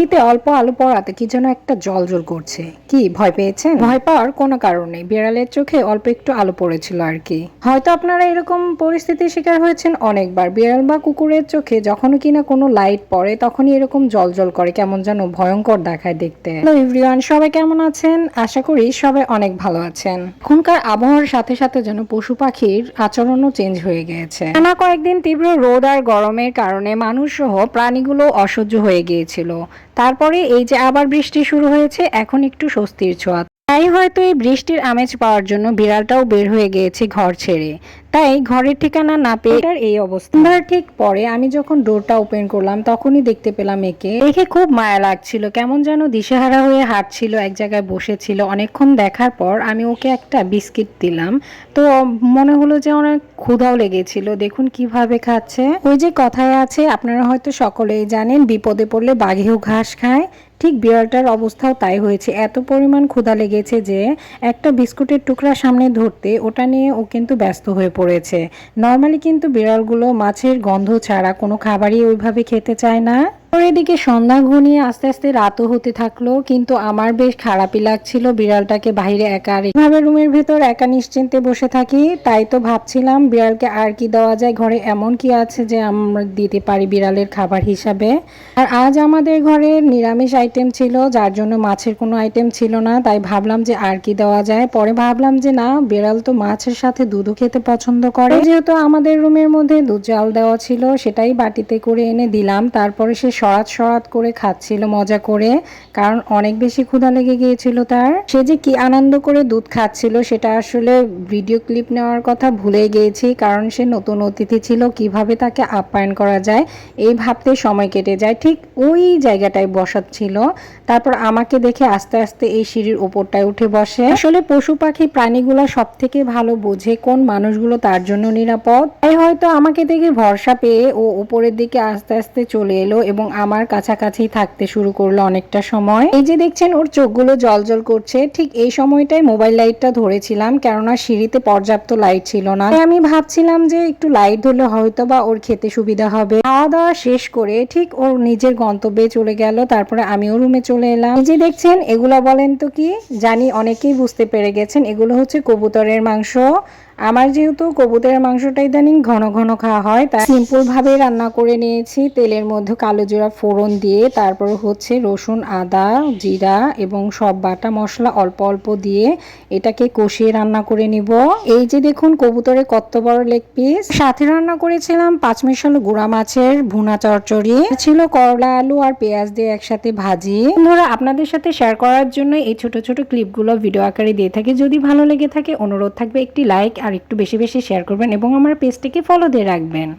সিঁড়িতে অল্প আলো পড়াতে কি যেন একটা জল জল করছে। কি, ভয় পেয়েছেন? ভয় পাওয়ার কোনো কারণ বিড়ালের চোখে অল্প একটু আলো পড়েছিল আর কি। হয়তো আপনারা এরকম পরিস্থিতির শিকার হয়েছেন অনেকবার। বিড়াল বা কুকুরের চোখে যখনই কিনা কোনো লাইট পড়ে, তখনই এরকম জল জল করে, কেমন যেন ভয়ঙ্কর দেখায় দেখতে। হ্যালো সবাই কেমন আছেন? আশা করি সবাই অনেক ভালো আছেন। এখনকার আবহাওয়ার সাথে সাথে যেন পশু পাখির আচরণও চেঞ্জ হয়ে গিয়েছে। টানা কয়েকদিন তীব্র রোদ আর গরমের কারণে মানুষ সহ প্রাণীগুলো অসহ্য হয়ে গিয়েছিল। তারপরে এই যে আবার বৃষ্টি শুরু হয়েছে এখন একটু স্বস্তির ছোঁয়া। তাই হয়তো এই বৃষ্টির আমেজ পাওয়ার জন্য বিড়ালটাও বের হয়ে গিয়েছে ঘর ছেড়ে। তাই ঘরের ঠিকানা না পেয়ে এটার এই অবস্থা। ঠিক পরে আমি যখন ডোরটা ওপেন করলাম তখনই দেখতে পেলাম একে। দেখে খুব মায়া লাগছিল কেমন যেন দিশেহারা হয়ে হাঁটছিল এক জায়গায় বসেছিল। অনেকক্ষণ দেখার পর আমি ওকে একটা বিস্কিট দিলাম। তো মনে হলো যে অনেক ক্ষুধাও লেগেছিল। দেখুন কীভাবে খাচ্ছে। ওই যে কথায় আছে আপনারা হয়তো সকলেই জানেন বিপদে পড়লে বাঘেও ঘাস খায়। ঠিক বিড়ালটার অবস্থাও তাই হয়েছে। এত পরিমাণ ক্ষুধা লেগেছে যে একটা বিস্কুটের টুকরা সামনে ধরতে ওটা নিয়ে ও কিন্তু ব্যস্ত হয়ে পড়েছে। নর্মালি কিন্তু বিড়ালগুলো মাছের গন্ধ ছাড়া কোনো খাবারই ওইভাবে খেতে চায় না। এদিকে সন্ধ্যা ঘনিয়ে আস্তে আস্তে রাতও হতে থাকল, কিন্তু আমার বেশ খারাপই লাগছিল। বিড়ালটাকে বাইরে একা এভাবে রুমের ভেতর একা নিশ্চিন্তে বসে থাকি, তাই তো ভাবছিলাম বিড়ালকে আর কি দেওয়া যায়? ঘরে এমন কি আছে যে আমরা দিতে পারি বিড়ালের খাবার হিসাবে? আর আজ আমাদের ঘরে নিরামিষ আইটেম ছিল, যার জন্য মাছের কোনো আইটেম ছিল না, তাই ভাবলাম যে আর কি দেওয়া যায়। পরে ভাবলাম যে না, বিড়াল তো মাছের সাথে দুধও খেতে পছন্দ করে। যেহেতু আমাদের রুমের মধ্যে দুধ জাল দেওয়া ছিল, সেটাই বাটিতে করে এনে দিলাম। তারপরে সে সরাত সরাত করে খাচ্ছিল, মজা করে, কারণ অনেক বেশি ক্ষুধা লেগে গিয়েছিল তার। সে যে কি আনন্দ করে দুধ খাচ্ছিল, সেটা আসলে ভিডিও ক্লিপ নেওয়ার কথা ভুলে গিয়েছি, কারণ সে নতুন অতিথি ছিল, কীভাবে তাকে আপ্যায়ন করা যায়, এই ভাবতে সময় কেটে যায়। ঠিক ওই জায়গাটায় বসাচ্ছিল, তারপর আমাকে দেখে আস্তে আস্তে এই সিঁড়ির ওপরটায় উঠে বসে। আসলে পশু পাখি প্রাণীগুলো সব থেকে ভালো বোঝে কোন মানুষগুলো তার জন্য নিরাপদ। তাই হয়তো আমাকে দেখে ভরসা পেয়ে ও উপরের দিকে আস্তে আস্তে চলে এলো এবং আমার কাছাকাছি থাকতে শুরু করল অনেকটা সময়। এই যে দেখছেন, ওর চোখগুলো জল জল করছে। ঠিক এই সময়টাই মোবাইল লাইটটা ধরেছিলাম, কেননা সিঁড়িতে পর্যাপ্ত লাইট ছিল না। আমি ভাবছিলাম যে একটু লাইট ধরলে হয়তো বা ওর খেতে সুবিধা হবে। খাওয়া দাওয়া শেষ করে ঠিক ওর নিজের গন্তব্যে চলে গেল, তারপরে আমিও রুমে চলে এলাম। এই যে দেখছেন, এগুলা বলেন তো কি? জানি অনেকেই বুঝতে পেরে গেছেন, এগুলো হচ্ছে কবুতরের মাংস। আমার যেহেতু কবুতরের মাংসটা ইদানিং ঘন ঘন খাওয়া হয়, তাই সিম্পল ভাবে রান্না করে নিয়েছি। তেলের মধ্যে কালো জিরা ফোড়ন দিয়ে, তারপর হচ্ছে রসুন, আদা, জিরা এবং সব বাটা মশলা অল্প অল্প দিয়ে এটাকে কষিয়ে রান্না করে নিব। এই যে দেখুন কবুতরের কত বড় লেগ পিস সাথে রান্না করেছিলাম পাঁচ মিশাল গুঁড়া মাছের ভুনা চচ্চড়ি। ছিল করলা, আলু আর পেঁয়াজ দিয়ে একসাথে ভাজি। বন্ধুরা, আপনাদের সাথে শেয়ার করার জন্য এই ছোট ছোট ক্লিপগুলো ভিডিও আকারে দিয়ে থাকি। যদি ভালো লেগে থাকে, অনুরোধ থাকবে একটি লাইক আর একটু বেশি বেশি শেয়ার করবেন এবং আমার পেজটিকে ফলো দিয়ে রাখবেন।